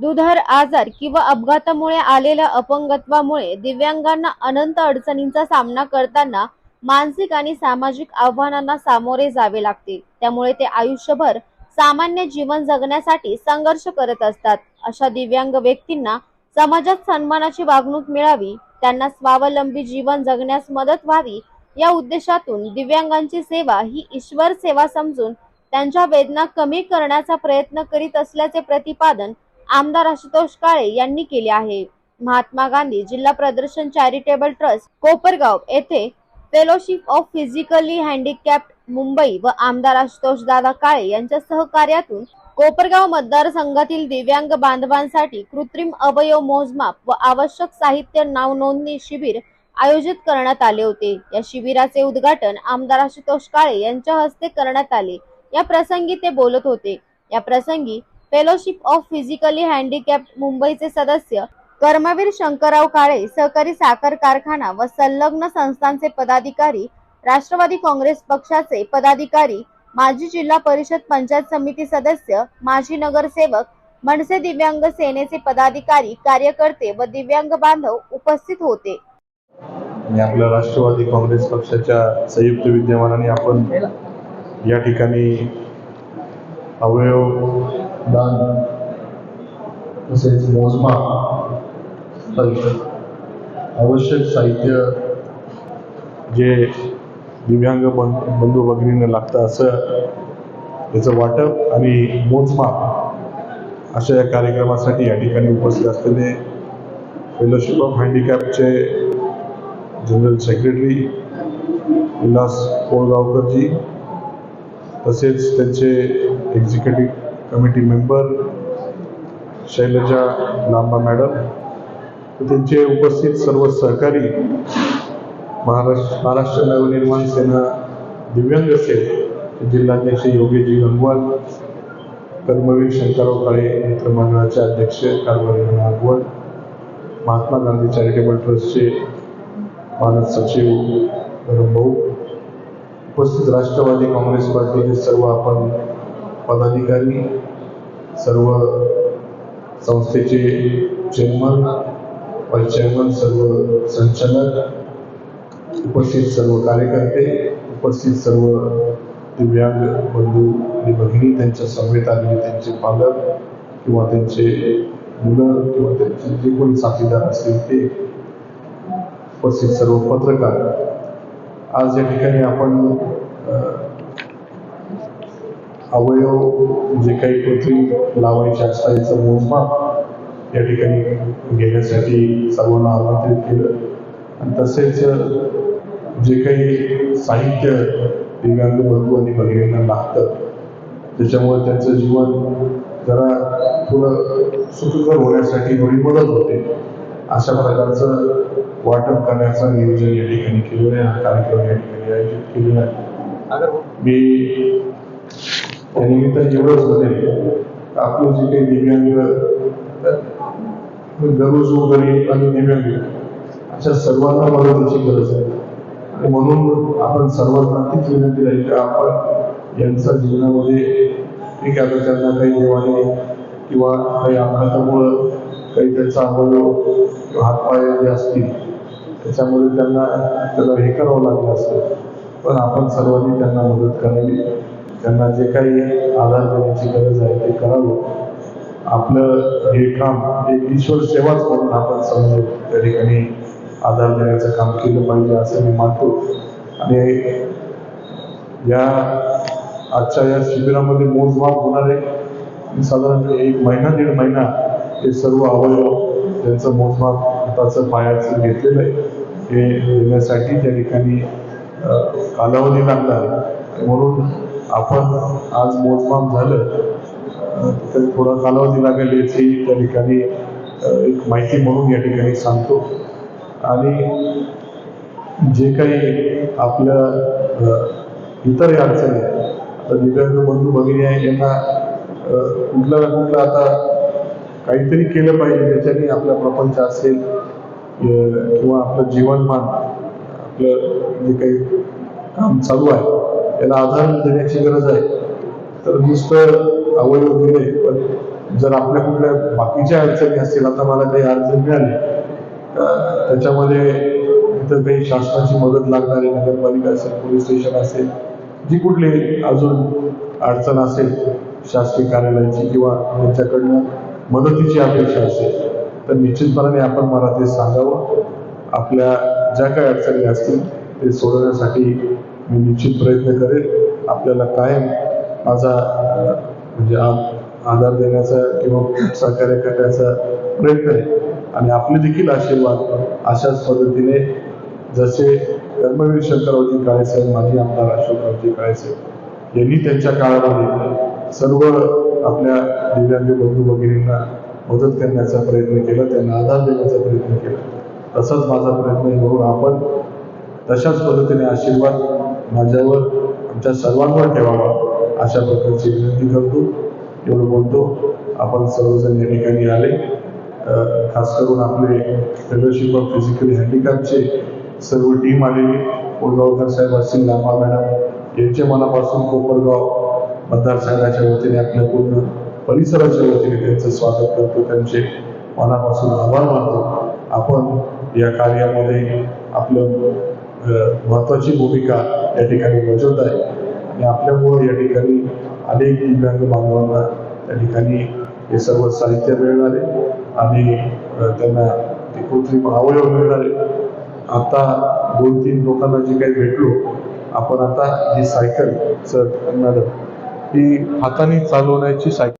दुधर आजार किंवा अपघातामुळे आलेल्या अपंगत्वामुळे दिव्यांगांना अनंत अडचणींचा सामना करताना मानसिक आणि सामाजिक आव्हानांना सामोरे जावे लागते. त्यामुळे ते आयुष्यभर सामान्य जीवन जगण्यासाठी संघर्ष करत असतात. अशा दिव्यांग व्यक्तींना समाजात सन्मानाची वागणूक मिळावी त्यांना स्वावलंबी जीवन जगण्यास मदत व्हावी या उद्देशातून दिव्यांगांची सेवा ही ईश्वर सेवा समजून त्यांच्या वेदना कमी करण्याचा प्रयत्न करीत असल्याचे प्रतिपादन आमदार आशुतोष काळे यांनी केले आहे. महात्मा गांधी जिल्हा प्रदर्शन चॅरिटेबल ट्रस्ट कोपरगाव येथे fellowship of physically handicapped Mumbai व आमदार आशुतोष दादा काळे यांच्या सहकार्यातून कोपरगाव मतदारसंघातील दिव्यांग बांधवांसाठी कृत्रिम अवयव मोजमाप व आवश्यक साहित्य नाव नोंदणी शिबिर आयोजित करण्यात आले होते. या शिबिराचे उद्घाटन आमदार आशुतोष काळे यांच्या हस्ते करण्यात आले. या प्रसंगी ते बोलत होते. या प्रसंगी फेलोशिप ऑफ फिजिकली हँडिकॅप मुंबईचे सदस्य कर्मवीर शंकरराव काळे सहकारी साखर कारखाना व संलग्न संस्थांचे पदाधिकारी राष्ट्रवादी काँग्रेस पक्षाचे पदाधिकारी माजी जिल्हा परिषद पंचायत समिती सदस्य माजी नगरसेवक मनसे दिव्यांग सेनेचे पदाधिकारी कार्यकर्ते व दिव्यांग बांधव उपस्थित होते. आपल्या राष्ट्रवादी काँग्रेस पक्षाच्या संयुक्त विद्यमानाने आपण या ठिकाणी अवयव दान तसेच मोजमाप परिषद आवश्यक साहित्य जे दिव्यांग बं बंधू भगिनींना लागतं असं त्याचं वाटप आणि मोजमाप अशा या कार्यक्रमासाठी या ठिकाणी उपस्थित असलेले फेलोशिप ऑफ हँडिकॅपचे जनरल सेक्रेटरी विलास कोळगावकरजी तसेच त्यांचे executive committee member Shailaja Lamba madam त्यांचे उपस्थित सर्व सहकारी महाराष्ट्र महाराष्ट्र नवनिर्माण सेना दिव्यांग सेल जिल्हाध्यक्ष योगीजी गंगवाल कर्मवीर शंकरराव काळे मित्रमंडळाचे अध्यक्ष कारभारी नागवड महात्मा गांधी चॅरिटेबल ट्रस्टचे मानद सचिव धरम भाऊ उपस्थित राष्ट्रवादी काँग्रेस पार्टीचे सर्व आपण पदाधिकारी सर्व संस्थेचे चेअरमन वाईस चेअरमन सर्व संचालक उपस्थित सर्व कार्यकर्ते उपस्थित सर्व दिव्यांग बंधू आणि भगिनी त्यांच्या समवेत आलेले त्यांचे पालक किंवा त्यांचे मुलं किंवा त्यांचे जे कोणी साथीदार असतील ते उपस्थित सर्व पत्रकार. आज या ठिकाणी आपण अवयव जे काही कृत्रिम लावायचे असतात याचं मोजमाप या ठिकाणी घेण्यासाठी सर्वांना आमंत्रित केलं. आणि तसेच जे काही साहित्य दिव्यांग बंधू आणि भगिनींना लागतं त्याच्यामुळे त्यांचं जीवन जरा थोडं सुखकर होण्यासाठी थोडी मदत होते. अशा प्रकारचं वाटप करण्याचं नियोजन या ठिकाणी केलेलं आहे हा कार्यक्रम या ठिकाणी आयोजित केलेला आहे. मी त्यानिमित्त निमित्ताने एवढंच म्हणेल आपलं जे काही दिव्यांग गरजू गरीब आणि दिव्यांग अशा सर्वांना मदतीची गरज आहे. आणि म्हणून आपण सर्वांना तीच विनंती राहील की आपण यांचा जीवनामध्ये एखादं आता त्यांना काही देवाने किंवा काही अपघातामुळं काही त्यांचा अवयव किंवा हातपाय जे असतील त्याच्यामुळे त्यांना त्याला हे करावं लागलं असतं. पण आपण सर्वांनी त्यांना मदत करावी. त्यांना जे काही आधार देण्याची गरज आहे ते करावं. आपलं हे काम एक ईश्वर सेवाच म्हणून आपण समजू त्या ठिकाणी आधार देण्याचं काम केलं पाहिजे असं मी मानतो. आणि या आजच्या या शिबिरामध्ये मोजमाप होणार आहे साधारण एक महिना दीड महिना हे सर्व अवयव त्यांचं मोजमाप हाताचं पायाचं घेतलेलं आहे. हे देण्यासाठी त्या ठिकाणी कालावधी लागला आहे. म्हणून आपण आज मोजमाप झालं तर थोडा कालावधी लागेल याची त्या ठिकाणी एक माहिती म्हणून या ठिकाणी सांगतो. आणि जे काही आपल्या इतरही इतर अडचणी आहेत आता दिव्यांग बंधू भगिनी आहे यांना अ, कुठलं ना कुठलं आता काहीतरी केलं पाहिजे त्याच्याने आपला प्रपंच असेल किंवा आपलं जीवनमान आपलं जे काही काम चालू आहे याला आधार देण्याची गरज आहे. तर नुसतं अवयव दिले पण जर आपल्या कुठल्या बाकीच्या अडचणी असतील आता मला काही अडचण मिळाली त्याच्यामध्ये इतर काही शासनाची मदत लागणारी नगरपालिका असेल पोलीस स्टेशन असेल जी कुठली अजून अडचण असेल शासकीय कार्यालयाची किंवा त्यांच्याकडनं मदतीची अपेक्षा असेल तर निश्चितपणाने आपण मला ते सांगावं. आपल्या ज्या काही अडचणी असतील ते सोडवण्यासाठी मी निश्चित प्रयत्न करेन आपल्याला कायम माझा म्हणजे आधार देण्याचा किंवा सहकार्य करण्याचा प्रयत्न आहे. आणि आपले देखील आशीर्वाद अशाच पद्धतीने जसे कर्मवीर शंकररावजी काळेसाहेब माजी आमदार अशोकरावजी काळेसाहेब यांनी त्यांच्या काळामध्ये सर्व आपल्या दिव्यांग बंधू भगिनींना मदत करण्याचा प्रयत्न केला त्यांना आधार देण्याचा प्रयत्न केला. तसाच माझा प्रयत्न आहे म्हणून आपण तशाच पद्धतीने आशीर्वाद माझ्यावर आमच्या सर्वांवर ठेवावा. अशा प्रकारची विनंती करतो. एवढं बोलतो. आपण सर्वजण या ठिकाणी आले. खास करून आपले फेलोशिप ऑफ फिजिकली हँडिकॅपचे सर्व टीम आलेली. कोळगावकर साहेब असतील लांबा मॅडम यांचे मनापासून कोपरगाव मतदारसंघाच्या वतीने आपल्या पूर्ण परिसराच्या वतीने त्यांचं स्वागत करतो. त्यांचे मनापासून आभार मानतो. आपण या कार्यामध्ये आपलं महत्त्वाची महत्वाची भूमिका या ठिकाणी बजावत आहे. आणि आपल्यामुळे या ठिकाणी अनेक दिव्यांग बांधवांना त्या ठिकाणी हे सर्व साहित्य मिळणार आहे आणि त्यांना ते कृत्रिम अवयव मिळणार. आहे आता दोन तीन लोकांना जे काही भेटलो आपण आता ही सायकल सर मॅडम ही हाताने चालवण्याची सायकल